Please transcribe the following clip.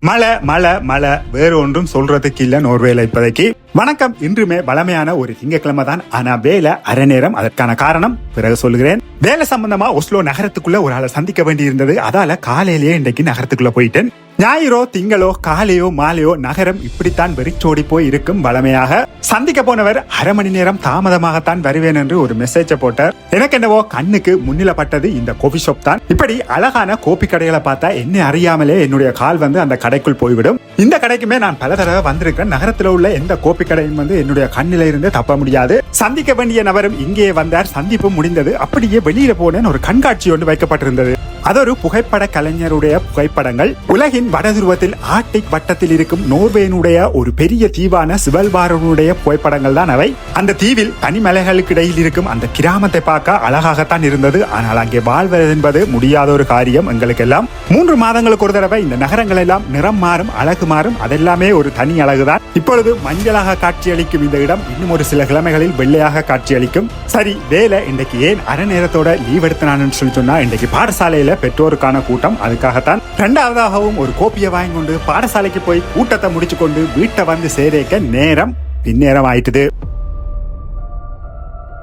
மழை மழை மழை. வேறு ஒன்றும் சொல்றதுக்கு இல்ல நோர்வேல இப்போதைக்கு. வணக்கம். இன்றுமே பழமையான ஒரு திங்கட்கிழமை தான். ஆனா வேலை அரை நேரம். அதற்கான காரணம் பிறகு சொல்லுகிறேன். வேலை சம்பந்தமா ஒஸ்லோ நகரத்துக்குள்ள ஒரு ஆளை சந்திக்க வேண்டி இருந்தது அதால காலையிலேயே இன்றைக்கு நகரத்துக்குள்ள போயிட்டேன். ஞாயிறோ திங்களோ காலையோ மாலையோ நகரம் இப்படித்தான் வெறிச்சோடி போய் இருக்கும் வளமையாக. சந்திக்க போனவர் அரை மணி நேரம் தாமதமாகத்தான் வருவேன் என்று ஒரு மெசேஜை போட்டார். எனக்கு என்னவோ கண்ணுக்கு முன்னிலப்பட்டது இந்த கோபி ஷாப் தான். இப்படி அழகான கோபி கடைகளை பார்த்தா என்ன அறியாமலே என்னுடைய கால் வந்து அந்த கடைக்குள் போய்விடும். இந்த கடைக்குமே நான் பல தடவை வந்திருக்கேன் நகரத்தில் உள்ள எந்த கோபி கடையும் வந்து என்னுடைய கண்ணில இருந்து தப்ப முடியாது. சந்திக்க வேண்டிய நபரும் இங்கே வந்தார். சந்திப்பு முடிந்தது. அப்படியே வெளியில போனேன் ஒரு கண்காட்சி ஒன்று வைக்கப்பட்டிருந்தது. அதொரு புகைப்பட கலைஞருடைய புகைப்படங்கள். உலகின் வடதுருவத்தில் ஆர்டிக் வட்டத்தில் இருக்கும் நோர்வேனுடைய ஒரு பெரிய தீவான சிவல்பாரனுடைய புகைப்படங்கள் தான் அவை. அந்த தீவில் தனிமலைகளுக்கு இடையில் இருக்கும் அந்த கிராமத்தை பார்க்க அழகாகத்தான் இருந்தது. ஆனால் அங்கே வாழ்வது என்பது முடியாத ஒரு காரியம் எங்களுக்கு எல்லாம் மூன்று மாதங்களுக்கு ஒரு தடவை இந்த நகரங்கள் எல்லாம் நிறம் மாறும் அழகு மாறும். அதெல்லாமே ஒரு தனி அழகுதான். இப்பொழுது மஞ்சளாக காட்சியளிக்கும் இந்த இடம் இன்னும் ஒரு சில கிழமைகளில் வெள்ளையாக காட்சியளிக்கும். சரி வேலை இன்றைக்கு ஏன் அரை நேரத்தோட லீவ் எடுத்தனான்னு சொல்லி சொன்னா இன்றைக்கு பாடசாலையில் பெற்றோருக்கான கூட்டம். அதுக்காகத்தான் ரெண்டாவதாகவும் ஒரு கோப்பியை வாங்கி கொண்டு பாடசாலைக்கு போய் கூட்டத்தை முடிச்சு கொண்டு வீட்டை வந்து சேரேக்க நேரம் பின்னேரம் ஆயிட்டுது.